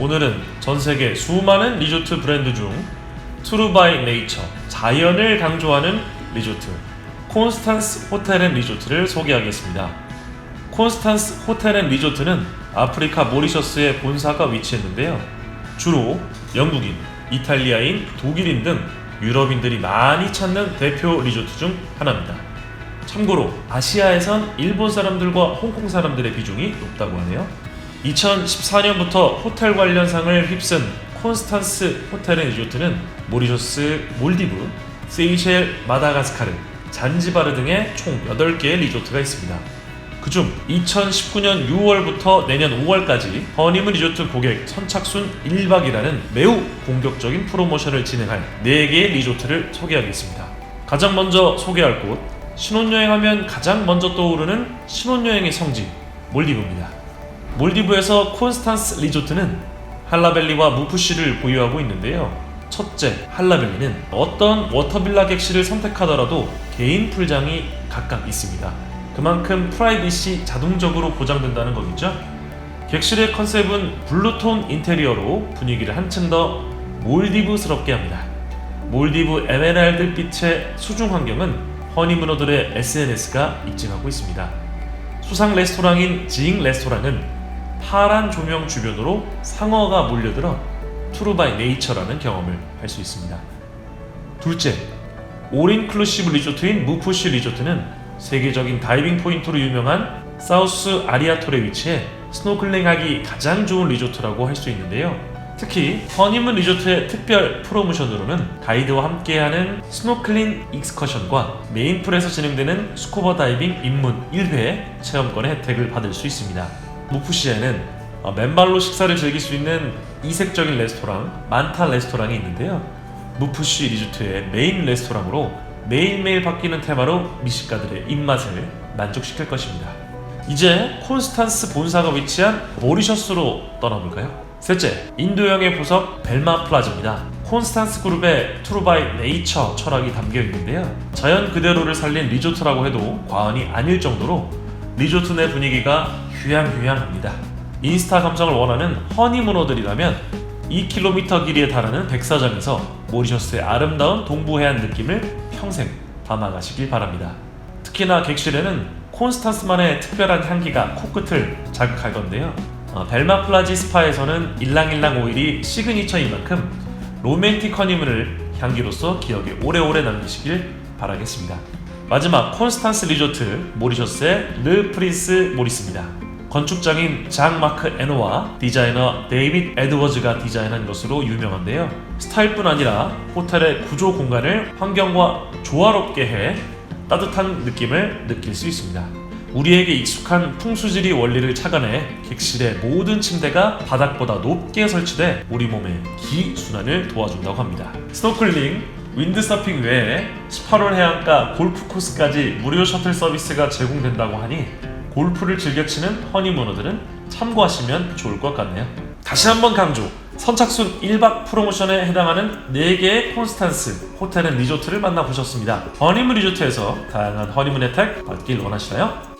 오늘은 전 세계 수많은 리조트 브랜드 중 투르바이 네이처 자연을 강조하는 리조트 콘스탄스 호텔 앤 리조트를 소개하겠습니다. 콘스탄스 호텔 앤 리조트는 아프리카 모리셔스에 본사가 위치했는데요. 주로 영국인, 이탈리아인, 독일인 등 유럽인들이 많이 찾는 대표 리조트 중 하나입니다. 참고로 아시아에선 일본 사람들과 홍콩 사람들의 비중이 높다고 하네요. 2014년부터 호텔 관련 상을 휩쓴 콘스탄스 호텔 앤 리조트는 모리셔스, 몰디브, 세이셸, 마다가스카르, 잔지바르 등의 총 8개의 리조트가 있습니다. 그중 2019년 6월부터 내년 5월까지 허니문 리조트 고객 선착순 1박이라는 매우 공격적인 프로모션을 진행할 4개의 리조트를 소개하겠습니다. 가장 먼저 소개할 곳 신혼여행하면 가장 먼저 떠오르는 신혼여행의 성지 몰디브입니다. 몰디브에서 콘스탄스 리조트는 할라벨리와 무프시를 보유하고 있는데요. 첫째, 할라벨리는 어떤 워터빌라 객실을 선택하더라도 개인 풀장이 각각 있습니다. 그만큼 프라이빗이 자동적으로 보장된다는 거겠죠? 객실의 컨셉은 블루톤 인테리어로 분위기를 한층 더 몰디브스럽게 합니다. 몰디브 에메랄드 빛의 수중 환경은 허니문어들의 SNS가 입증하고 있습니다. 수상 레스토랑인 지잉 레스토랑은 파란 조명 주변으로 상어가 몰려들어 투르바이 네이처라는 경험을 할 수 있습니다. 둘째, 올인클루시브 리조트인 무푸시 리조트는 세계적인 다이빙 포인트로 유명한 사우스 아리아톨에 위치해 스노클링하기 가장 좋은 리조트라고 할 수 있는데요. 특히 허니문 리조트의 특별 프로모션으로는 가이드와 함께하는 스노클링 익스커션과 메인풀에서 진행되는 스쿠버 다이빙 입문 1회 체험권의 혜택을 받을 수 있습니다. 무푸시에는 어, 맨발로 식사를 즐길 수 있는 이색적인 레스토랑 만타 레스토랑이 있는데요. 무푸시 리조트의 메인 레스토랑으로 매일매일 바뀌는 테마로 미식가들의 입맛을 만족시킬 것입니다. 이제 콘스탄스 본사가 위치한 모리셔스로 떠나볼까요? 셋째, 인도洋의 보석 벨마 플라즈입니다. 콘스탄스 그룹의 투르바이 네이처 철학이 담겨 있는데요. 자연 그대로를 살린 리조트라고 해도 과언이 아닐 정도로 리조트 내 분위기가 휴양휴양합니다. 인스타 감성을 원하는 허니문어들이라면 2km 길이에 달하는 백사장에서 모리셔스의 아름다운 동부 해안 느낌을 평생 담아가시길 바랍니다. 특히나 객실에는 콘스탄스만의 특별한 향기가 코끝을 자극할 건데요. 어, 벨마 플라지 스파에서는 일랑일랑 오일이 시그니처인 만큼 로맨틱 허니문을 향기로서 기억에 오래오래 남기시길 바라겠습니다. 마지막 콘스탄스 리조트 모리셔스의 르 프린스 모리스입니다. 건축장인 장 마크 에노와 디자이너 데이빗 에드워즈가 디자인한 것으로 유명한데요. 스타일뿐 아니라 호텔의 구조 공간을 환경과 조화롭게 해 따뜻한 느낌을 느낄 수 있습니다. 우리에게 익숙한 풍수지리 원리를 착안해 객실의 모든 침대가 바닥보다 높게 설치돼 우리 몸의 기 순환을 도와준다고 합니다. 스노클링, 윈드서핑 외에 18홀 해안가 골프 코스까지 무료 셔틀 서비스가 제공된다고 하니 골프를 즐겨 치는 허니문어들은 참고하시면 좋을 것 같네요. 다시 한번 강조! 선착순 1박 프로모션에 해당하는 4개의 콘스탄스 호텔 앤 리조트를 만나보셨습니다. 허니문 리조트에서 다양한 허니문 혜택 받길 원하시나요?